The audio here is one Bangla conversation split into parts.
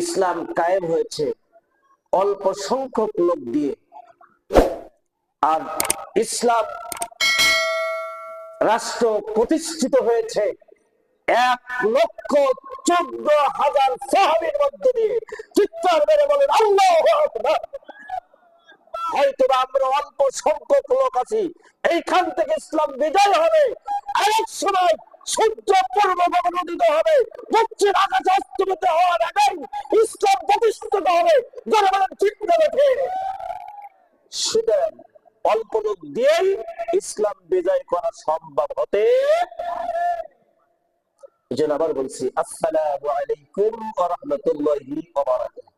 ইসলাম কায়েম হয়েছে অল্প সংখ্যক লোক দিয়ে। আর ইসলাম রাষ্ট্র প্রতিষ্ঠিত হয়েছে এক লক্ষ চোদ্দ হাজার সাহাবির মধ্য দিয়ে। চিৎকার মেরে বলেন, আল্লাহ হয়তো আমরা অল্প সংখ্যক লোক আছি, এইখান থেকে ইসলাম বিজয় হবে। আরেক সময় সূর্য পূর্ব উদিত হবে। পশ্চিম আকাশে অস্তমিত হওয়ার আগেই ইসলাম প্রতিষ্ঠিত হবে। জনগণের চিন্তা রেখে সুতরাং অল্প লোক দিয়েই ইসলাম বিজয় করা সম্ভব হতে এই জন্য আবার বলছি, আসসালামু আলাইকুম ওয়া রাহমাতুল্লাহি ওয়া বারাকাতুহু।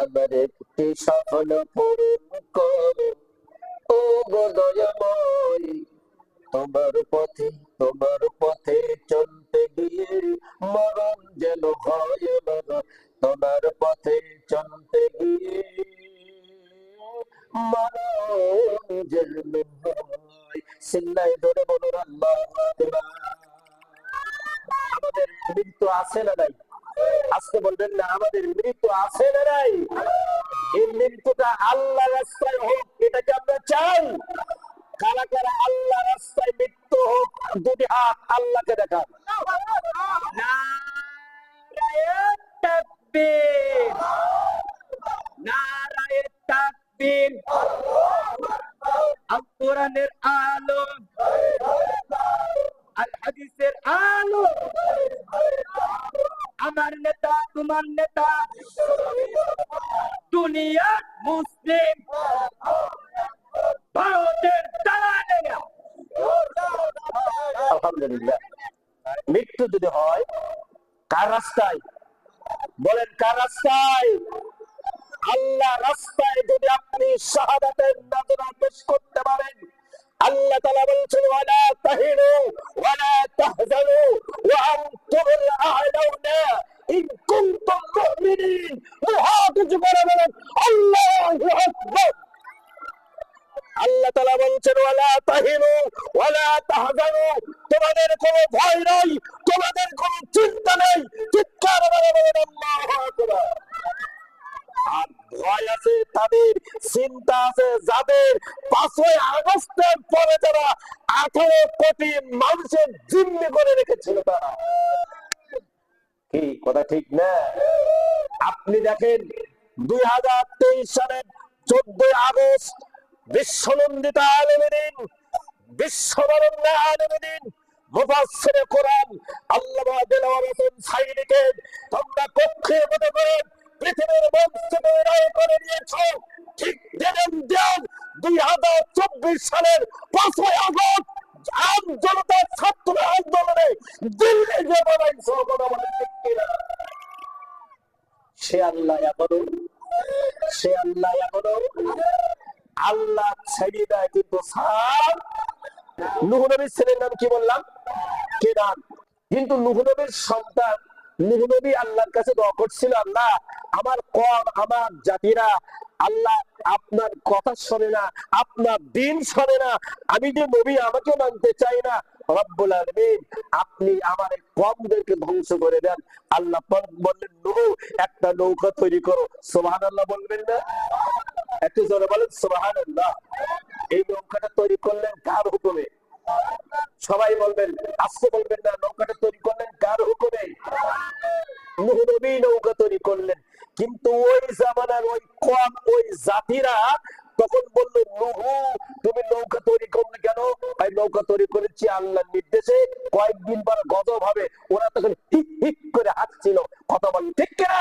আমার একটি সফল পূরণ ও গো তোমার পথে তোমার পথে চলতে গিয়ে মরণ যেন হয় তোমার পথে চলতে গিয়ে মরণ যেন হয়। সিল্লাই ধরে আল্লাহ আমাদের মৃত্যু আছে না নাই? আজকে বলবেন না, আমাদের মৃত্যু আছে না নাই? এই মৃত্যুটা আল্লাহ রাস্তায় মৃত্যু যদি হয়, কার রাস্তায়? বলেন, কার রাস্তায়? আল্লাহ রাস্তায় যদি আপনি শাহাদাতের নজরা পেশ করতে পারেন, আল্লাহ তাআলা বলছেন, ওয়ালা তাহিনু, ওয়ালা তাহজানু, ওয়া আনতুমুল আ'লাউনা ইন কুনতুম মুমিনিন। মুহাফিজ করে বলেন, আল্লাহু আকবার। আল্লাহ তাআলা বলছেন, ওয়ালা তাহিনু, ওয়ালা তাহজানু, তোমাদের কোনো ভয় নাই, তোমাদের কোনো চিন্তা নেই, চিৎকার আর ভয় আছে তাদের, চিন্তা আছে যাদের। পাঁচই আগস্টের পরে যারা আঠারো কোটি মানুষের জিম্মি করে রেখেছিল তারা। কি, কথা ঠিক না? আপনি দেখেন, দুই হাজার তেইশ সালের চোদ্দই আগস্ট বিশ্বনন্দিত আলমদিন বিশ্ববরণ্য আলমদিন মুফাসসিরে কোরআন, আল্লামা দেলাওয়ার হোসেন সাইদিকে তোমরা কক্ষে মতো করে পৃথিবীর মঞ্চ থেকে করে দিয়েছ। ঠিক দেন দেন দুই হাজার চব্বিশ সালের পাঁচই আগস্ট আম জনতা ছাত্র আন্দোলনে দিল্লি যে বলে সে আল্লাহ এখনও, সে আল্লাহ এখনও আল্লাহ ছেড়ে দেয় কিন্তু স্যার। নুহ নবীর ছেলের নাম কি বললাম? কেনান কিন্তু নুহ নবীর সন্তান, নুহ নবী আল্লাহর কাছে দোয়া করছিল, আল্লাহ, আমার কম আমার জাতিরা, আল্লাহ, আপনার কথা শোনে না, আপনার দিন শোনে না। আমি যে নবী, আমাকে মানতে চাই না। রব্বুল আলামিন, আপনি আমার কমদেরকে ধ্বংস করে দেন। আল্লাহ বললেন, নুহ, একটা নৌকা তৈরি করো। সোহান আল্লাহ বলবেন না? বলেন এই নৌকাটা তৈরি করলেন কার হুকুমে? সবাই বলবেন আজকে বলবেন না, নৌকাটা তৈরি করলেন কার হুকুমে? নৌকা তৈরি করলেন। কিন্তু ওই জামানার ওই কম, ওই জাতিরা তখন বলল, নুহু, তুমি নৌকা তৈরি করলে কেন? ভাই, নৌকা তৈরি করেছি আল্লাহর নির্দেশে। কয়েকদিন পর গজব হবে। ওরা তখন হিক হিক করে হাঁটছিল। কথা বল, ঠিক কিনা?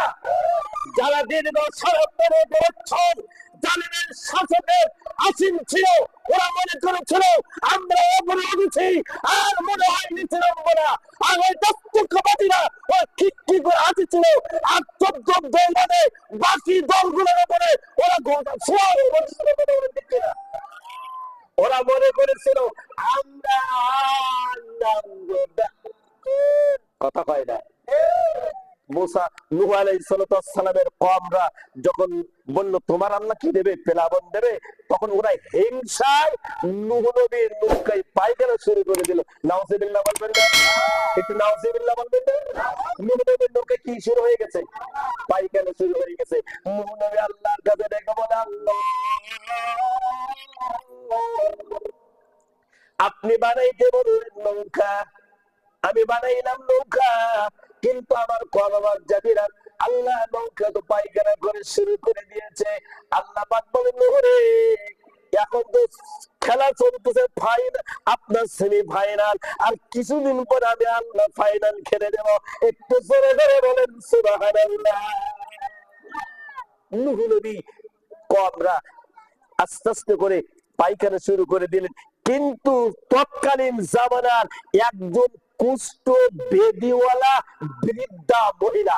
যারা দীর্ঘ সারাত্তরে বছর জালিমের শাসকের আসীন ছিল, ওরা মনে করেছিল, আমরা অপরাধী আর মনে হয় নিচে নামবো না। আর ওই দস্তকবাদীরা ওই ঠিক ঠিক করে আর চোদ্দ দল বাকি দলগুলোর উপরে ওরা গোটা বলছিল ওরা মনে করেছিল, আমরা। কথা কয় না। মুসা নুহ আলাইসালামের কমরা যখন বলল, তোমার আল্লাহ কি দেবে? পেলাবন দেবে? তখন ওরা হিংসায় নুহ নবীর নৌকায় পায়খানা শুরু করে দিল। নাওসিবিল্লাহ বলবেন না। একটু নাওসিবিল্লাহ বলবেন না। নুহ নবীর নৌকায় কি শুরু হয়ে গেছে? পায়খানা শুরু হয়ে গেছে। নুহ নবী আল্লাহর কাছে ডেকে বলে, আল্লাহ, আপনি বানাইতে বললেন নৌকা। আমি বানাইলাম নৌকা। কিন্তু আমার কলমার জাতিরা আল্লাহ নৌকা তো পায়খানা করে শুরু করে দিয়েছে, আল্লাহ পাক বলে, নহরে, এখন তো খেলা চলতেছে আপনার সেমি ফাইনাল আর কিছুদিন পর আমি আল্লাহ ফাইনাল খেলে দেব। একটু জোরে বলেন আস্তে আস্তে করে পায়খানা শুরু করে দিলেন। কিন্তু তৎকালীন জামানার একজন কুষ্ঠ বেদিওয়ালা বৃদ্ধা মহিলা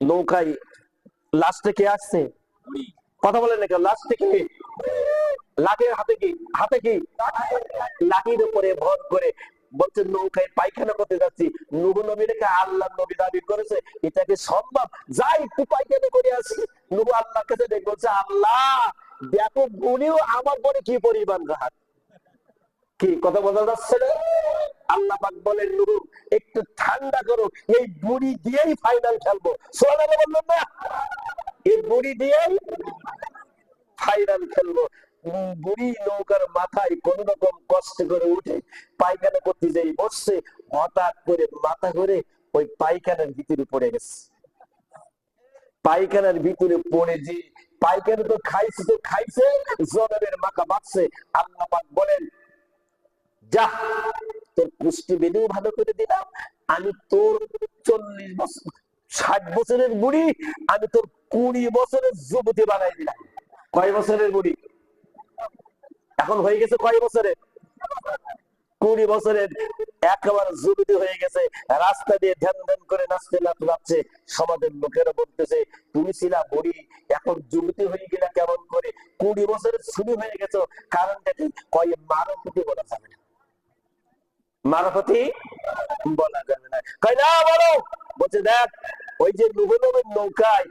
নৌকায় লাস্টে কে আসছে। কথা বলেন না কেউ লাস্টে কে? লাঠির হাতে কি? হাতে কি? লাঠির উপরে ভর করে বলছে, নৌকায় পায়খানা করতে যাচ্ছি। নুহ নবীকে আল্লাহ নবী দাবি করেছে এটা সম্ভব? যাই একটু পায়খানা করে আসি। নুহ আল্লাহর কাছে দেখে বলছে, আল্লাহ দেখো গুলিও আমার পরে কি পরিমাণ রাহাত কি কথা বোঝা যাচ্ছে না? বলেন নুহ একটু ঠান্ডা করো। এই বুড়ি দিয়েই ফাইনাল খেলব। না। এই বুড়ি দিয়েই ফাইনাল খেলব। বুড়ি নৌকার মাথায় কোন রকম কষ্ট করে উঠে পায়খানা করতে বসছে, হঠাৎ করে মাথা করে ওই পায়খানার ভিতরে পড়ে গেছে। পায়খানার ভিতরে পড়ে যে পায়খানা তো খাইছে তো খাইছে, জনমের মাথা বাঁচছে আল্লাহ পাক বলেন যা, তোর পুষ্টি বেঁধেও ভালো করে দিলাম, আমি তোর চল্লিশ বছর, ষাট বছরের বুড়ি, আমি তোর কুড়ি বছরের যুবতী বানাই দিলাম। কয় বছরের বুড়ি? এখন হয়ে গেছে কয় বছরের? কুড়ি বছরের, একেবারে যুবতী হয়ে গেছে, রাস্তা দিয়ে ধ্যান ধ্যান করে নাচতে নাচতে সমাজের লোকেরা বলতেছে, তুমি ছিলা বুড়ি, এখন যুবতী হয়ে গেলা কেমন করে? কুড়ি বছরের শুরু হয়ে গেছো, কারণটা কি? কয় মারফতি বলা যাবে না। মারফতি? বলা যাবে না। কয়, না, বলো। বলছে, দেখ, ওই যে নুহনবের নৌকায়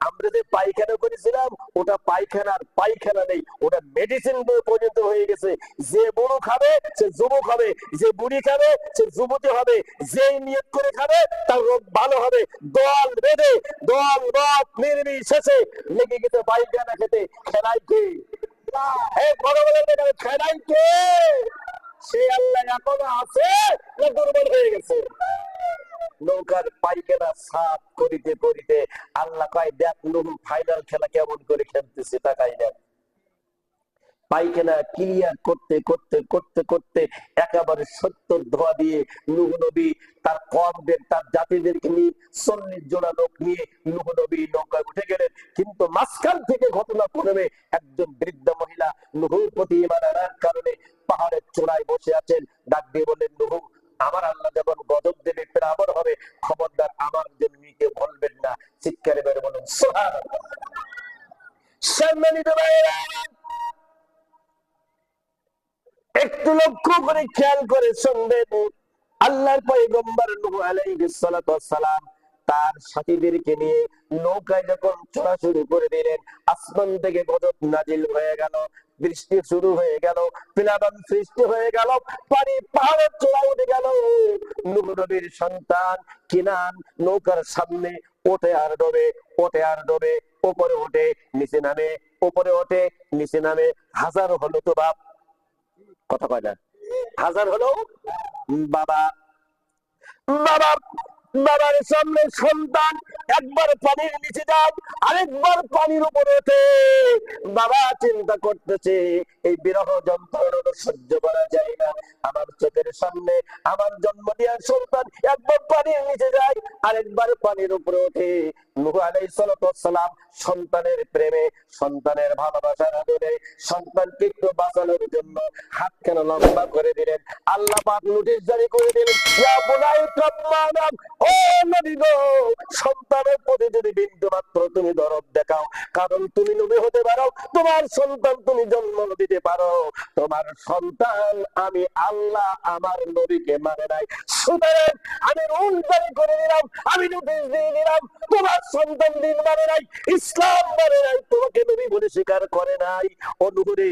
আমরা যে পায়খানা করেছিলাম, ওটা পায়খানার পায়খানা নেই, ওটা মেডিসিন পর্যন্ত হয়ে গেছে। যে বুড়ো খাবে, সে যুবক হবে। যে বুড়ি খাবে, সে যুবতী হবে। যে নিয়ত করে খাবে, তার রোগ ভালো হবে। দল বেঁধে, দল মত নির্বিশেষে লেগে গেছে পায়খানা খেতে। খেলাই কে? এই বড় বড় খেলাই কে? সে আল্লাহ এখনও আছে? দুর্বল হয়ে গেছে। নৌকার করিতে করিতে আল্লাহ কয়, দেখ নুন ফাইনাল খেলা কেমন করে খেলতেছে, তাকাই দেখ। পায়খানা ক্লিয়ার করতে করতে করতে করতে একেবারে সত্তর ধোয়া দিয়ে নুহ নবী তার কমদের তার জাতিদেরকে নিয়ে চল্লিশ জোড়া লোক নিয়ে নুহ নবী নৌকায় উঠে গেলেন। কিন্তু মাঝখান থেকে ঘটনা পড়বে একজন বৃদ্ধ মহিলা নুহুর প্রতি ইমান আনার কারণে পাহাড়ের চূড়ায় বসে আছেন। ডাক দিয়ে বললেন, নুহু, আমার আল্লাহ যখন গজব দেবে, প্রাবর হবে, খবরদার আমার জন্মিকে বলবেন না। চিৎকারে বেড়ে বলুন সোহান সম্মানিত ভাইয়েরা একটু লক্ষ্য করে খেয়াল করে শুনবেন। আল্লাহর পয়গম্বর নূহ সালাম তার সাথীদেরকে নিয়ে নৌকায় যখন চড়া শুরু করে দিলেন, আসমান থেকে গজব নাজিল হয়ে গেল, বৃষ্টি শুরু হয়ে গেল, প্লাবন সৃষ্টি হয়ে গেল, পানি পাহাড়ের চূড়া উঠে গেল। নূহ নবীর সন্তান কিনান নৌকার সামনে ওঠে আর ডোবে, ওঠে আর ডোবে ওপরে ওঠে, নিচে নামে ওপরে ওঠে, নিচে নামে, হাজার হলো তো বাপ। কথা কয় না। হাজার হলো বাবা বাবা বাবার সামনে সন্তান একবার পানির নিচে যান আরেকবার পানির উপরে ওঠে। বাবা চিন্তা করতেছে, এই বিরহ যন্ত্রণা সহ্য করা যায় না। আমার চোখের সামনে আমার জন্ম দেওয়ার সন্তান একবার পানির নিচে যায়, আরেকবার পানির উপরে ওঠে। নূহ সালাতু ওয়াসসালাম সন্তানের প্রেমে, সন্তানের ভালোবাসার আদরে সন্তানকে একটু বাঁচানোর জন্য হাত কেন লম্বা করে দিলেন? আল্লাহ পাক নোটিশ জারি করে দিলেন সন্তানের প্রতি যদি তোমার সন্তান আমি আল্লাহ আমার মানে নাই। সুতরাং আমি রুল জারি করে আমি নোটিশ দিয়ে তোমার সন্তান দিন মানে নাই, ইসলাম মানে নাই, তোমাকে নবী বলে স্বীকার করে নাই। অনুগুরে,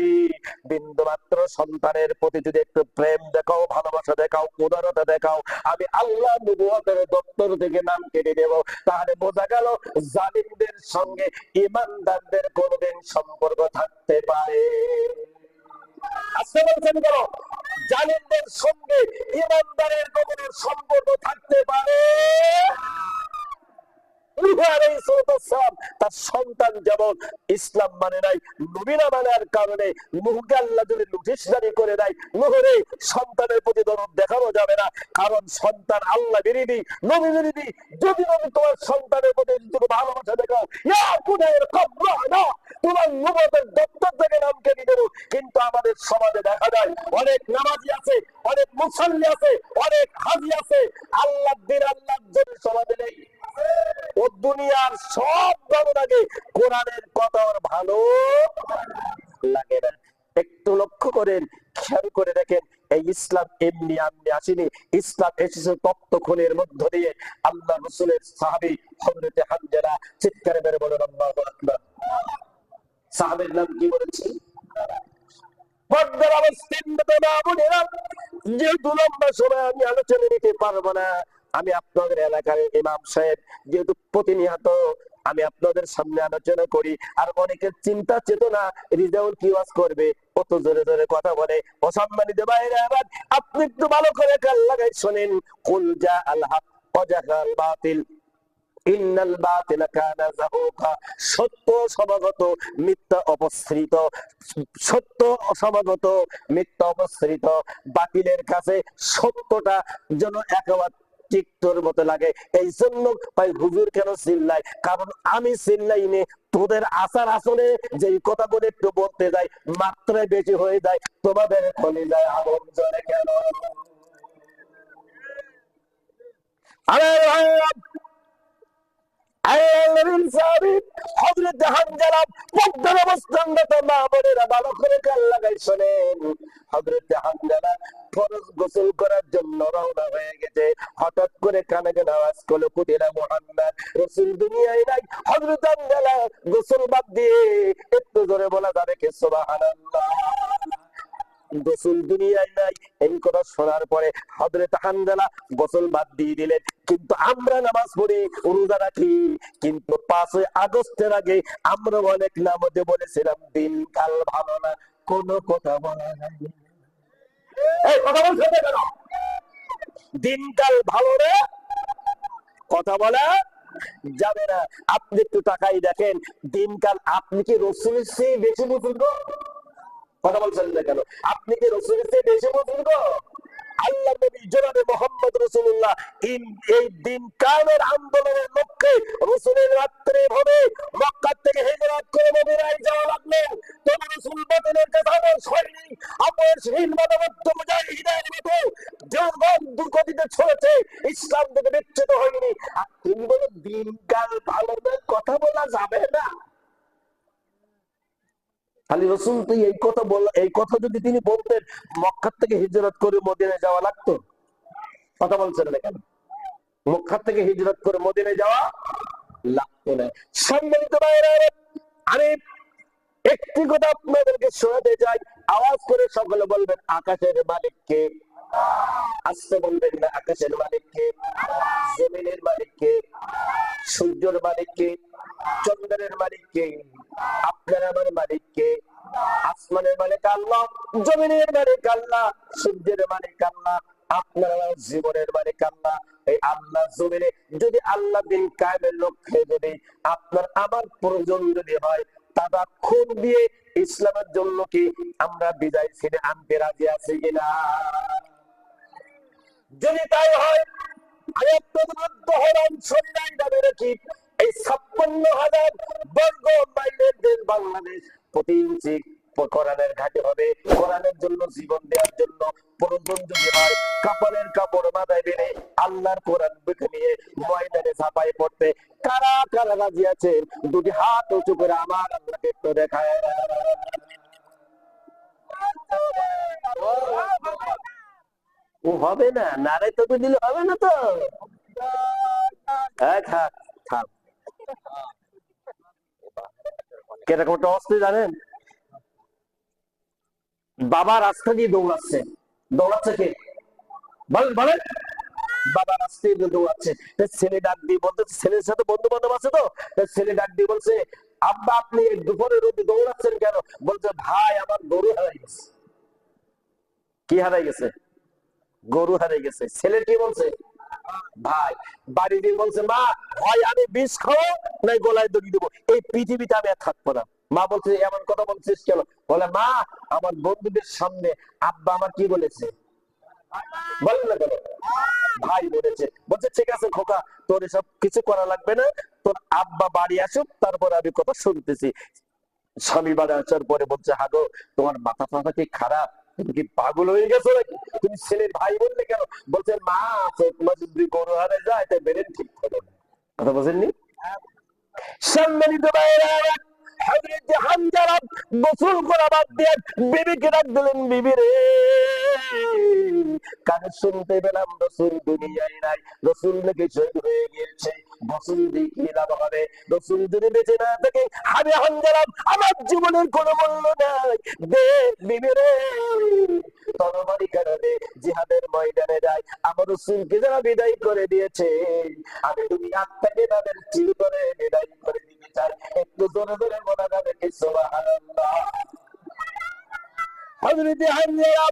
বিন্দু মাত্র সন্তানের প্রতি যদি একটু প্রেম দেখাও, ভালোবাসা দেখাও, উদারতা দেখাও, আমি আল্লাহ নবুয়তের দপ্তর থেকে নাম কেটে দেব। তাহলে বোঝা গেল জালিমদের সঙ্গে ইমানদারদের কোনদিন সম্পর্ক থাকতে পারে। আসতে বলছেন কেন জালিমদের সঙ্গে ইমানদারের কোন সম্পর্ক থাকতে পারে। তার সন্তান যেমন ইসলাম মানে নাই, নবীনা মানার কারণে নূহকে আল্লাহ যদি নোটিশ করে দেয়, নূহরে সন্তানের প্রতি দরদ দেখানো যাবে না। কারণ সন্তান আল্লাহ বিরোধী নবী বিরোধী যদি নবী তোমার সন্তানের প্রতি যদি ভালোবাসা দেখাও, ইয়া কুনের কব্রানা তোমার নবতের দপ্তর থেকে নাম কেটে দেবো। কিন্তু আমাদের সমাজে দেখা যায়, অনেক নামাজি আছে, অনেক মুসল্লি আছে, অনেক হাজি আছে। আল্লাহ দিন আল্লাহ জন্য সমাজে নেই। দুনিয়ার সব ভালো লাগে কোরআনের কথা ওর ভালো লাগে না। একটু লক্ষ্য করেন, খেয়াল করে দেখেন, এই ইসলাম এমনি আমনি আসেনি। ইসলাম এসেছে তত্ত্ব খুনের মধ্য দিয়ে। আল্লাহ রসুলের সাহাবি হজরতে হানজালা চিৎকারে বেড়ে বলেন, আল্লাহ আকবার। সাহাবের নাম কি বলেছি পর্দার অবস্থান না বোনেরা যেহেতু লম্বা সময় আমি আলোচনা নিতে পারব না আমি আপনাদের এলাকার ইমাম সাহেব, যেহেতু প্রতিনিয়ত আমি আপনাদের সামনে আলোচনা করি, আর অনেকের চিন্তা চেতনা রিজাউল কি ওয়াজ করবে কত জোরে জোরে কথা বলে। অসম্মানিত বাইরে আবার আপনি একটু ভালো করে কাল লাগাই শোনেন। কুল যা আল্লাহ অজাকাল বাতিল। ইন্নাল বাতিল কানা যাহুকা, সত্য সমাগত, মিথ্যা অপসৃত। সত্য অসমাগত, মিথ্যা অপসৃত। বাতিলের কাছে সত্যটা যেন একেবারে টিকটোর মতো লাগে। এই জন্য ভাই হুজুর কেন চিল্লাই কারণ আমি চিল্লাই নে তোদের আসার আসলে যে বলে একটু বলতে যাই মাত্রায় বেশি হয়ে যায়। তোমাদের খলি যায় আগুন জ্বলে কেন? আরে হজরত হানজালা পদ্মার অবস্থানগত মা ভালো করে কান লাগাই শোনেন হজরত হানজালা ফরজ গোসল করার জন্য রওনা হয়ে গেছে। হঠাৎ করে কানে কানে আওয়াজ করল কুটিরা মোহাম্মদ, রসুল দুনিয়ায় নাই। হজরত হানজালা গোসল বাদ দিয়ে একটু জোরে বলা যাবে কে সুবহানাল্লাহ? গোসল দুনিয়ায় নাই। এই কথা শোনার পরে হজরত হানজালা গোসল বাদ দিয়ে দিলেন। কিন্তু আমরা নামাজ পড়ি, রোজা রাখি। কিন্তু পাঁচই আগস্টের আগে আমরা অনেক নামতে বলেছিলাম দিন কাল ভালো না, কোনো কথা বলা নাই এই কথা বলছে কেন? দিনকাল ভালো না, কথা বলা যাবে না। আপনি একটু তাকাই দেখেন, দিনকাল আপনি কি রসুলের চেয়ে বেশি বুঝুন কথা বলছেন না কেন? আপনি কি রসুলের চেয়ে বেশি আল্লাহ নবী মোহাম্মদ রসুল্লাহ এই দিন আন্দোলনের লক্ষ্যে রসুলের রাত্রে ভাবে থেকে করে মদিনায় যাওয়া লাগলেন তবে রসুল বদলের কাছে আমার মতো দেওবন্দ দুর্গতিতে ছড়েছে। ইসলাম থেকে বিচ্ছেদ হয়নি। আর তুমি বলো দিনকাল ভালো কথা বলা যাবে না। খালি রসুল তুই এই কথা বল, এই কথা যদি তিনি বলতেন, মক্কার থেকে হিজরত করে মদিনায় যাওয়া লাগতো? কথা বলছেন না কেন? মক্কার থেকে হিজরত করে মদিনায় যাওয়া লাগতো না। সম্মানিত আরে, একটি কথা আপনাদেরকে শোনাতে চাই। আওয়াজ করে সকলে বলবেন, আকাশের মালিককে। আসতে বলবেন না আকাশের মালিককে, জমিনের মালিককে, সূর্যের মালিককে, চন্দ্রের মালিককে, আপনার আমার মালিককে, আসমানের মালিক আল্লাহ, জমিনের মালিক আল্লাহ, সূর্যের মালিক আল্লাহ, আপনারা জীবনের মালিক আল্লাহ। এই আল্লাহ জমিনে যদি আল্লাহ দিন কায়েমের লক্ষ্যে যদি আপনার আমার প্রয়োজন যদি হয় তারা খুন দিয়ে ইসলামের জন্য কি আমরা বিদায় ছিনে আনতে রাজি আছি কিনা? যদি তাই হয় এই ছাপ্পান্ন হাজার বর্গ মাইলের দেশ বাংলাদেশ। প্রতি ইঞ্চি কোরআনের ঘাটে হবে। কোরআনের জন্য জীবন দেওয়ার জন্য প্রয়োজন যদি হয়, কাপড়ের কাপড় মাথায় বেড়ে আল্লাহর কোরআন বুকে নিয়ে ময়দানে ছাপাই পড়তে কারা কারা রাজি আছেন? দুটি হাত উঁচু করে আমার আল্লাহকে একটু দেখায়। হবে না নারে তোকে দিলে হবে না তো? হ্যাঁ কীরকম একটা অস্থির জানেন? বাবা রাস্তা দিয়ে দৌড়াচ্ছে। দৌড়াচ্ছে কে? বলেন বলেন। বাবা রাস্তা দিয়ে দৌড়াচ্ছে। ছেলে ডাক দিয়ে বলতে, ছেলের সাথে বন্ধু বান্ধব আছে তো? ছেলে ডাক দিয়ে বলছে, আব্বা, আপনি দুপুরে রোদে দৌড়াচ্ছেন কেন? বলছে, ভাই, আমার গরু হারাই গেছে। কি হারাই গেছে? গরু হারিয়ে গেছে, ছেলে কি বলছে? ভাই, বাড়ি দিয়ে বলছে, মা, হয় আমি বিষ খাব নাই গোলায় দড়ি দেবো। এই পৃথিবীতে আমি আর থাকব না। মা বলছে, এমন কথা বলছিস কেন? বলে, মা, আমার বন্ধুদের সামনে আব্বা আমার কি বলেছে? বলেন না কেন? ভাই বলেছে, বলছে, ঠিক আছে খোকা, তোর এসব কিছু করা লাগবে না। তোর আব্বা বাড়ি আসুক, তারপর আমি কথা শুনতেছি। স্বামী বাড়ি আসার পরে বলছে, হাগো, তোমার মাথা ফাথা কি খারাপ? কি পাগল হয়ে গেছো নাকি? তুমি ছেলে ভাই বললে কেন? বলছে, মা, আছে, তোমার যদি গরু হারে যায়, তাই বেড়ে ঠিক থাকে না। কথা বলছেননি? সম্মানিত ভাইরা হযরত হামজারা গোসল করা বাদ দিয়ে বিবিকে ডাক দিলেন বিবি রে। কানে শুনতে পেলাম রসুল দুনিয়ায় নাই রসুল নাকি শহীদ হয়ে গিয়েছে রসুল দিয়ে কি রসুল যদি বেঁচে না থাকে আমি হামজারা আমার জীবনের কোনো মূল্য নাই দে বিবি তরবারি কারণে জিহাদের ময়দানে যায় আমার রসুলকে যারা বিদায় করে দিয়েছে আমি তুমি আত্মাকে তাদের চির করে বিদায় করে দিতে চাই একটু জোরে জোরে মনে যাবে কি সুবহানাল্লাহ হযরত হামজা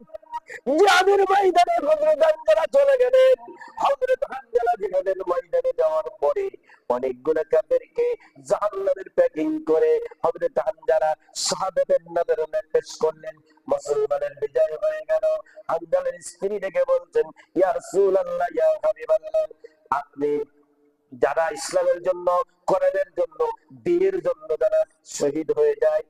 জিহাদের ময়দানে হযরত হামজা চলে গেলেন। হযরত হামজা জিহাদের ময়দানে যাওয়ার পরে অনেকগুলো কাফেরকে জাহান্নামের প্যাকিং করে হযরত হামজারা শাহাদাতের নজরে পেশ করলেন। মুসলমানের বিজয় হয়ে গেল। হামজালের স্ত্রী ডেকে বলছেন, ইয়া রাসূলুল্লাহ, ইয়া হাবিবাল্লাহ, আপনি যারা ইসলামের জন্য, কোরআনের জন্য, দিনের জন্য যারা শহীদ হয়ে যায়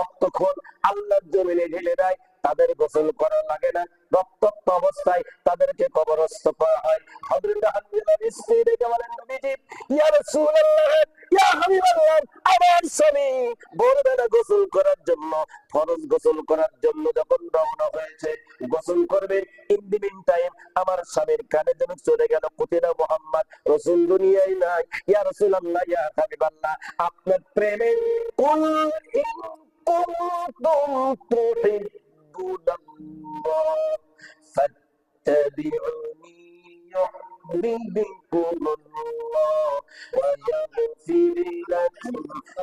আর ততক্ষণ আল্লাহর জমিনে ঢেলে দেয়, তাদের গোসল করা লাগে না। রক্তাক্ত অবস্থায় তাদেরকে কবরস্থ করা হয়। হযরত হামজার স্ত্রী ডেকে বলেন, নবীজি, ইয়া রাসূলুল্লাহ, ইয়া হাবিবাল্লাহ, আমার স্বামী ভোরবেলা গোসল করার জন্য, ফরজ গোসল করার জন্য যখন রওনা হয়েছে, গোসল করবে। ইন দি মিন টাইম আমার স্বামীর কানে যেন চলে গেল, কুতিরা মোহাম্মদ, রসুল দুনিয়ায় নাই। ইয়া রাসূলুল্লাহ, ইয়া হাবিবাল্লাহ, আপনার প্রেমে কুল كنتم تحبون الله فاتبعوني يحببكم الله ويغفر لكم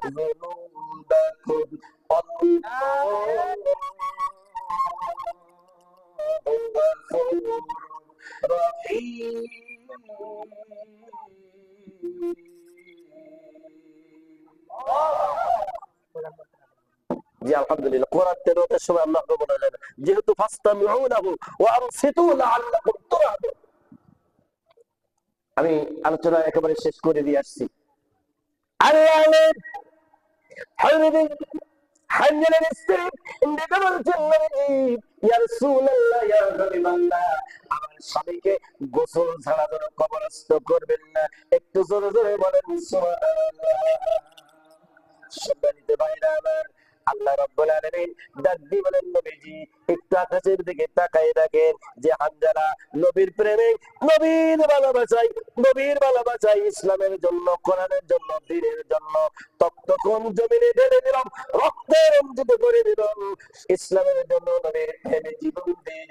ذنوبكم الله غفور رحيم জি আলহামদুলিল্লাহ, কোরআন সময় আল্লাহ যেহেতু আমি আলোচনা একেবারে শেষ করে দিয়ে আসছি। আমার স্বামীকে গোসল ছাড়া যেন কবরস্থ করবেন না, একটু জোরে জোরে বলেন সম্মানিত ভাইরা আমার আল্লাহ রব্বুল আলামিন ডাক বলেন নবীজি একটু আকাশের দিকে তাকায় দেখেন যে হামজালা নবীর প্রেমে, নবীর ভালোবাসায় নবীর ভালোবাসায় ইসলামের জন্য, কোরআনের জন্য দ্বীনের জন্য তখন জমিনে ঢেলে দিলাম, রক্তে রঞ্জিত করে দিলাম। ইসলামের জন্য নবীর প্রেমে জীবন দিয়ে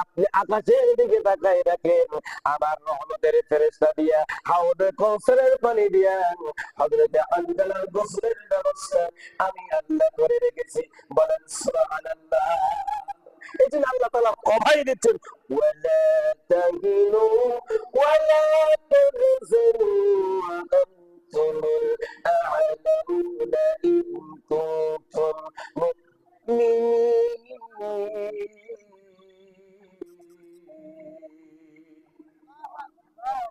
আপনি আকাশের দিকে দেখেন, আমার রহমতের দিয়া পানি দিয়া গোসলের ব্যবস্থা আমি আল্লাহ করে রেখেছি। বলেন কভাই দিচ্ছেন।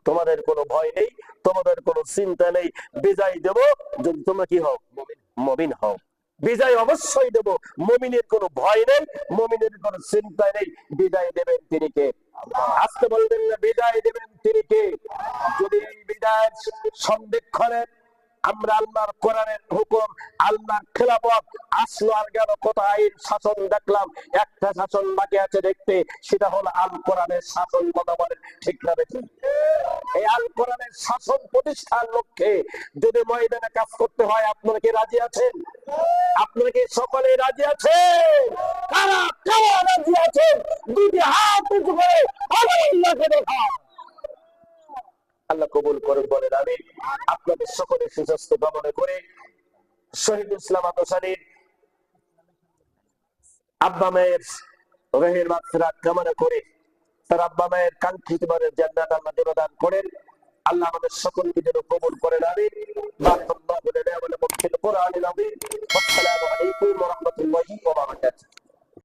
তোমাদের কোনো ভয় নেই, তোমাদের কোনো চিন্তা নেই। বিজয় দেব যদি তোমরা কি হও মবিন হও। বিজয় অবশ্যই দেব। মমিনের কোনো ভয় নেই, মমিনের কোনো চিন্তা নেই। বিদায় দেবেন তিনি কে? আসতে বলবেন না, বিদায় দেবেন তিনি কে? যদি এই বিদায় সন্দেক্ষণের আমরা আল্লাহর কোরআনের হুকুম, আল্লাহর খেলাফত, আসলো আর গেল আইন শাসন দেখলাম, একটা শাসন বাকি আছে দেখতে, সেটা হলো আল কোরআনের শাসন কথা বলেন ঠিক না এই আল সকলে সুস্বাস্থ্য করে শহীদ ইসলাম আব্বা মায়ের রহের মাত্রাত কামনা করে তার আব্বা মায়ের কাঙ্ক্ষিত মানের জান্নাত আল্লাহ দেবদান করেন। আল্লাহ আমাদের সকলকে যেন কবুল করেন আমি বারাকাল্লাহু লানা ওয়া লাকুম ফিল কোরআনিল আযীম আসসালামু আলাইকুম ওয়া রাহমাতুল্লাহি ওয়া বারাকাতুহু।